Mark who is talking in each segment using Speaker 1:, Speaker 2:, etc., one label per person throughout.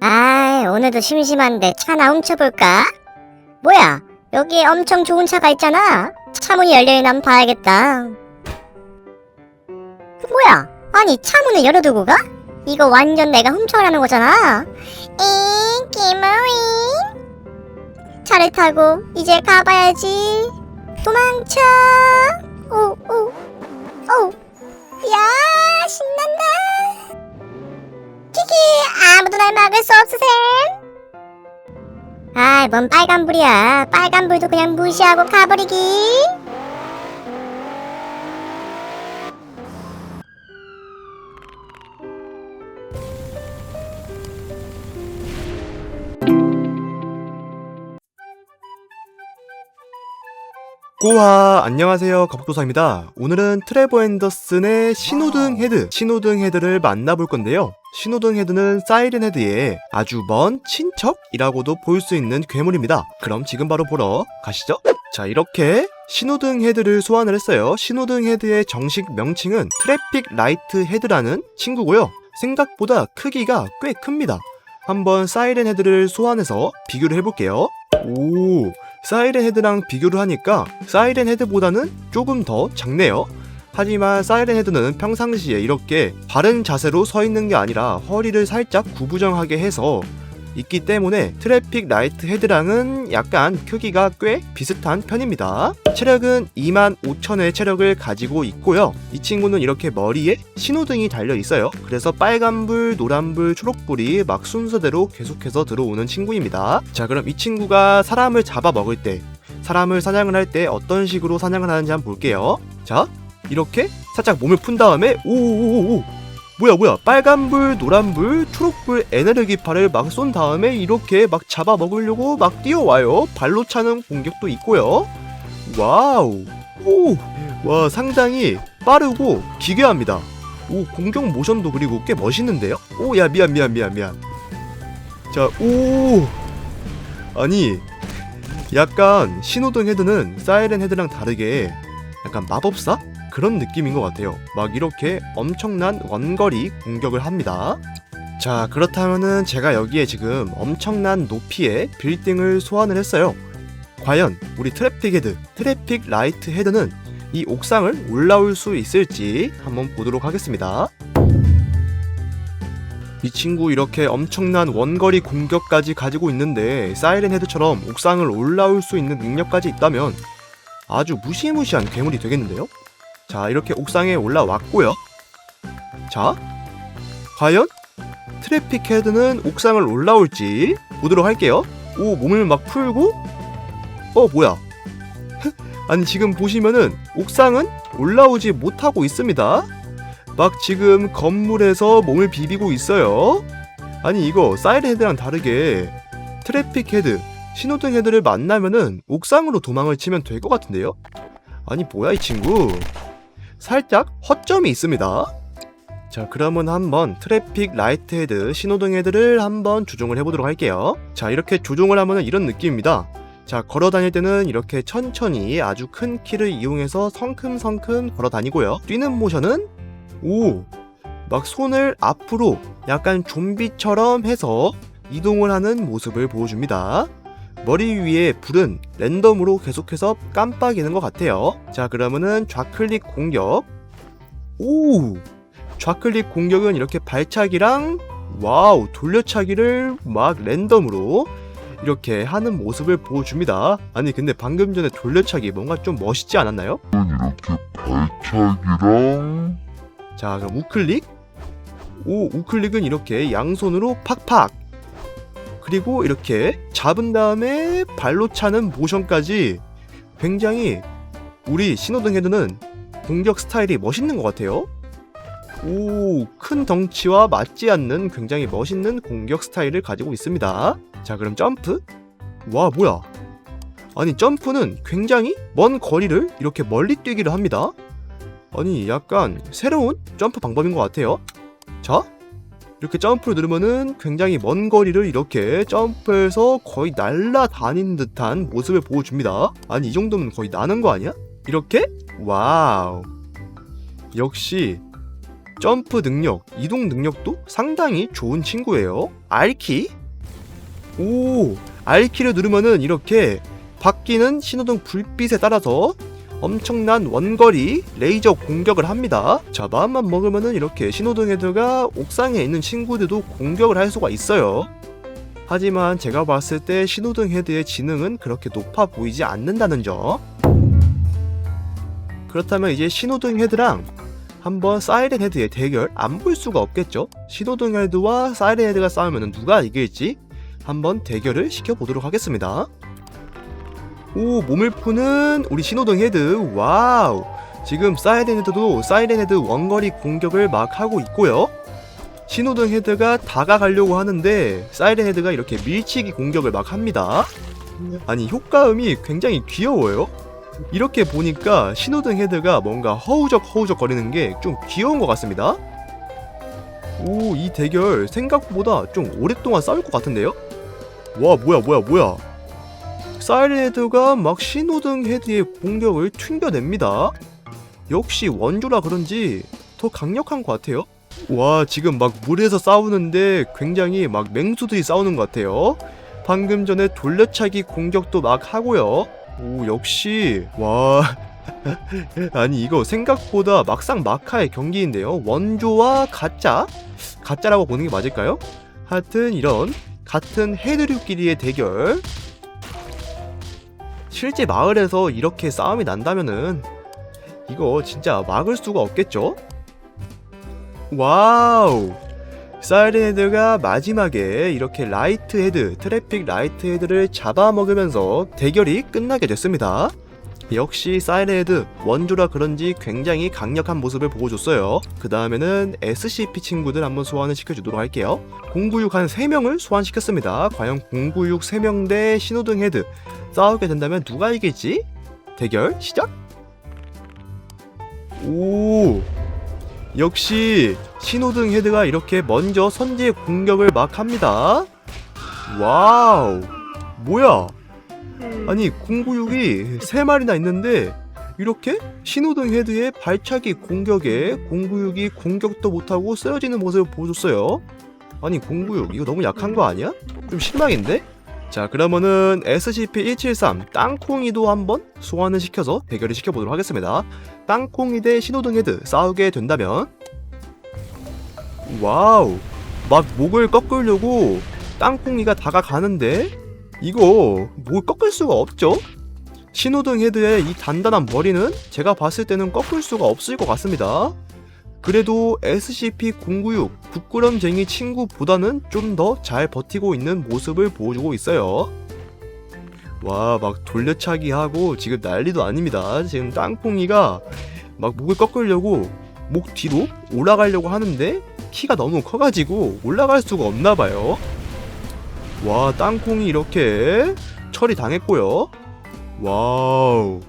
Speaker 1: 아, 오늘도 심심한데 차나 훔쳐볼까? 뭐야, 여기 엄청 좋은 차가 있잖아. 차문이 열려있나 한번 봐야겠다. 뭐야, 아니 차문을 열어두고 가? 이거 완전 내가 훔쳐가라는 거잖아. 잉, 김우잉. 차를 타고 이제 가봐야지. 도망쳐. 오, 오, 오. 야, 신난다. 아무도 날 막을 수 없으셈. 아이, 뭔 빨간불이야. 빨간불도 그냥 무시하고 가버리기.
Speaker 2: 꼬하 안녕하세요 거북도사입니다 오늘은 트레버 앤더슨의 신호등 헤드 신호등 헤드를 만나볼 건데요 신호등 헤드는 사이렌 헤드의 아주 먼 친척이라고도 볼 수 있는 괴물입니다. 그럼 지금 바로 보러 가시죠. 자 이렇게 신호등 헤드를 소환을 했어요. 신호등 헤드의 정식 명칭은 트래픽 라이트 헤드라는 친구고요. 생각보다 크기가 꽤 큽니다. 한번 사이렌 헤드를 소환해서 비교를 해볼게요. 오 사이렌 헤드랑 비교를 하니까 사이렌 헤드보다는 조금 더 작네요. 하지만 사이렌 헤드는 평상시에 이렇게 바른 자세로 서 있는 게 아니라 허리를 살짝 구부정하게 해서 있기 때문에 트래픽 라이트 헤드랑은 약간 크기가 꽤 비슷한 편입니다. 체력은 25,000의 체력을 가지고 있고요. 이 친구는 이렇게 머리에 신호등이 달려 있어요. 그래서 빨간불, 노란불, 초록불이 막 순서대로 계속해서 들어오는 친구입니다. 자, 그럼 이 친구가 사람을 잡아 먹을 때, 사람을 사냥을 할 때 어떤 식으로 사냥을 하는지 한번 볼게요. 자, 이렇게 살짝 몸을 푼 다음에 오오오오 뭐야 뭐야. 빨간불 노란불 초록불 에너지기파를 막 쏜 다음에 이렇게 막 잡아 먹으려고 막 뛰어와요. 발로 차는 공격도 있고요. 와우. 오 와 상당히 빠르고 기괴합니다. 오 공격 모션도 그리고 꽤 멋있는데요? 오 야 미안 미안 미안 미안. 자오. 아니 약간 신호등 헤드는 사이렌 헤드랑 다르게 약간 마법사 그런 느낌인 것 같아요. 막 이렇게 엄청난 원거리 공격을 합니다. 자, 그렇다면은 제가 여기에 지금 엄청난 높이의 빌딩을 소환을 했어요. 과연 우리 트래픽 헤드, 트래픽 라이트 헤드는 이 옥상을 올라올 수 있을지 한번 보도록 하겠습니다. 이 친구 이렇게 엄청난 원거리 공격까지 가지고 있는데 사이렌 헤드처럼 옥상을 올라올 수 있는 능력까지 있다면 아주 무시무시한 괴물이 되겠는데요? 자, 이렇게 옥상에 올라왔고요. 자, 과연 트래픽 헤드는 옥상을 올라올지 보도록 할게요. 오, 몸을 막 풀고 어, 뭐야? 아니, 지금 보시면은 옥상은 올라오지 못하고 있습니다. 막 지금 건물에서 몸을 비비고 있어요. 아니, 이거 사이렌 헤드랑 다르게 트래픽 헤드, 신호등 헤드를 만나면은 옥상으로 도망을 치면 될 것 같은데요? 아니, 뭐야, 이 친구. 살짝 허점이 있습니다. 자, 그러면 한번 트래픽 라이트 헤드, 신호등 헤드를 한번 조종을 해보도록 할게요. 자, 이렇게 조종을 하면 이런 느낌입니다. 자, 걸어 다닐 때는 이렇게 천천히 아주 큰 키를 이용해서 성큼성큼 걸어 다니고요. 뛰는 모션은 오, 막 손을 앞으로 약간 좀비처럼 해서 이동을 하는 모습을 보여줍니다. 머리 위에 불은 랜덤으로 계속해서 깜빡이는 것 같아요. 자, 그러면은 좌클릭 공격. 오! 좌클릭 공격은 이렇게 발차기랑 와우, 돌려차기를 막 랜덤으로 이렇게 하는 모습을 보여줍니다. 아니, 근데 방금 전에 돌려차기 뭔가 좀 멋있지 않았나요?
Speaker 3: 발차기랑
Speaker 2: 자, 그럼 우클릭. 오, 우클릭은 이렇게 양손으로 팍팍. 그리고 이렇게 잡은 다음에 발로 차는 모션까지 굉장히 우리 신호등 헤드는 공격 스타일이 멋있는 것 같아요. 오, 큰 덩치와 맞지 않는 굉장히 멋있는 공격 스타일을 가지고 있습니다. 자, 그럼 점프. 와, 뭐야. 아니, 점프는 굉장히 먼 거리를 이렇게 멀리 뛰기를 합니다. 아니 약간 새로운 점프 방법인 것 같아요 자 이렇게 점프를 누르면은 굉장히 먼 거리를 이렇게 점프해서 거의 날아다니는 듯한 모습을 보여줍니다 아니 이 정도면 거의 나는 거 아니야? 이렇게 와우 역시 점프 능력, 이동 능력도 상당히 좋은 친구예요. R키? 오, R키를 누르면은 이렇게 바뀌는 신호등 불빛에 따라서 엄청난 원거리 레이저 공격을 합니다. 자, 마음만 먹으면은 이렇게 신호등 헤드가 옥상에 있는 친구들도 공격을 할 수가 있어요. 하지만 제가 봤을 때 신호등 헤드의 지능은 그렇게 높아 보이지 않는다는 점. 그렇다면 이제 신호등 헤드랑 한번 사이렌 헤드의 대결 안 볼 수가 없겠죠? 신호등 헤드와 사이렌 헤드가 싸우면 누가 이길지 한번 대결을 시켜보도록 하겠습니다. 오, 몸을 푸는 우리 신호등 헤드. 와우. 지금 사이렌 헤드도 사이렌 헤드 원거리 공격을 막 하고 있고요. 신호등 헤드가 다가가려고 하는데 사이렌 헤드가 이렇게 밀치기 공격을 막 합니다. 아니 효과음이 굉장히 귀여워요. 이렇게 보니까 신호등 헤드가 뭔가 허우적 허우적 거리는 게 좀 귀여운 것 같습니다. 오, 이 대결 생각보다 좀 오랫동안 싸울 것 같은데요? 와, 뭐야, 뭐야, 뭐야. 사이렌 헤드가 막 신호등 헤드의 공격을 튕겨냅니다. 역시 원조라 그런지 더 강력한 것 같아요. 와, 지금 막 물에서 싸우는데 굉장히 막 맹수들이 싸우는 것 같아요. 방금 전에 돌려차기 공격도 막 하고요. 오, 역시, 와. 아니, 이거 생각보다 막상 막하의 경기인데요. 원조와 가짜? 가짜라고 보는 게 맞을까요? 하여튼, 이런 같은 헤드류끼리의 대결. 실제 마을에서 이렇게 싸움이 난다면은, 이거 진짜 막을 수가 없겠죠? 와우! 사이렌 헤드가 마지막에 이렇게 라이트 헤드, 트래픽 라이트 헤드를 잡아먹으면서 대결이 끝나게 됐습니다. 역시 사이렌 헤드 원조라 그런지 굉장히 강력한 모습을 보여줬어요. 그 다음에는 SCP 친구들 한번 소환을 시켜주도록 할게요. 096 한 3명을 소환시켰습니다. 과연 096 3명 대 신호등 헤드 싸우게 된다면 누가 이길지? 대결 시작! 오, 역시 신호등 헤드가 이렇게 먼저 선제 공격을 막 합니다. 와우, 뭐야? 아니 096이 세 마리나 있는데 이렇게 신호등 헤드의 발차기 공격에 096이 공격도 못하고 쓰러지는 모습을 보여줬어요. 아니 096 이거 너무 약한 거 아니야? 좀 실망인데? 자 그러면은 SCP-173 땅콩이도 한번 소환을 시켜서 대결을 시켜보도록 하겠습니다. 땅콩이 대 신호등 헤드 싸우게 된다면 와우 막 목을 꺾으려고 땅콩이가 다가가는데 이거 목을 꺾을 수가 없죠? 신호등 헤드의 이 단단한 머리는 제가 봤을 때는 꺾을 수가 없을 것 같습니다. 그래도 SCP-096 부끄럼쟁이 친구보다는 좀 더 잘 버티고 있는 모습을 보여주고 있어요. 와, 막 돌려차기 하고 지금 난리도 아닙니다. 지금 땅콩이가 막 목을 꺾으려고 목 뒤로 올라가려고 하는데 키가 너무 커가지고 올라갈 수가 없나 봐요. 와, 땅콩이 이렇게 처리 당했고요. 와우.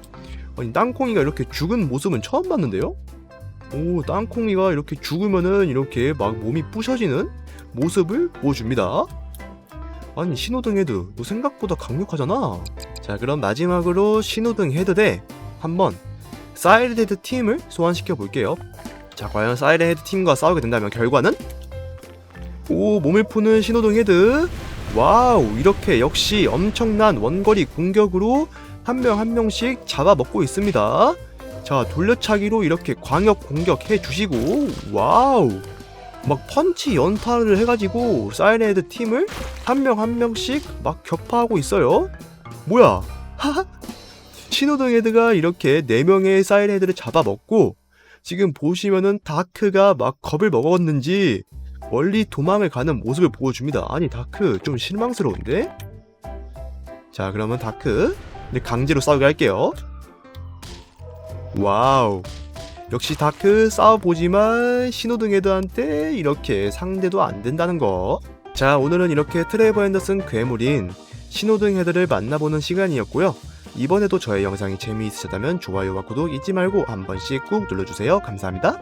Speaker 2: 아니, 땅콩이가 이렇게 죽은 모습은 처음 봤는데요? 오, 땅콩이가 이렇게 죽으면은 이렇게 막 몸이 부셔지는 모습을 보여줍니다. 아니, 신호등 헤드, 너 생각보다 강력하잖아. 자, 그럼 마지막으로 신호등 헤드 대 한번 사이렌 헤드 팀을 소환시켜 볼게요. 자, 과연 사이렌 헤드 팀과 싸우게 된다면 결과는? 오, 몸을 푸는 신호등 헤드. 와우, 이렇게 역시 엄청난 원거리 공격으로 한명한 명씩 잡아먹고 있습니다. 자, 돌려차기로 이렇게 광역 공격해 주시고, 와우. 막 펀치 연타를 해가지고 사이렌 헤드 팀을 한명한 명씩 막 격파하고 있어요. 뭐야? 하하? 신호등 헤드가 이렇게 4명의 사이렌 헤드를 잡아먹고, 지금 보시면은 다크가 막 겁을 먹었는지 멀리 도망을 가는 모습을 보여줍니다. 아니 다크 좀 실망스러운데? 자 그러면 다크 이제 강제로 싸우게 할게요. 와우 역시 다크 싸워보지만 신호등 헤드한테 이렇게 상대도 안 된다는 거. 자 오늘은 이렇게 트레이버 앤더슨 괴물인 신호등 헤드를 만나보는 시간이었고요. 이번에도 저의 영상이 재미있으셨다면 좋아요와 구독 잊지 말고 한 번씩 꾹 눌러주세요. 감사합니다.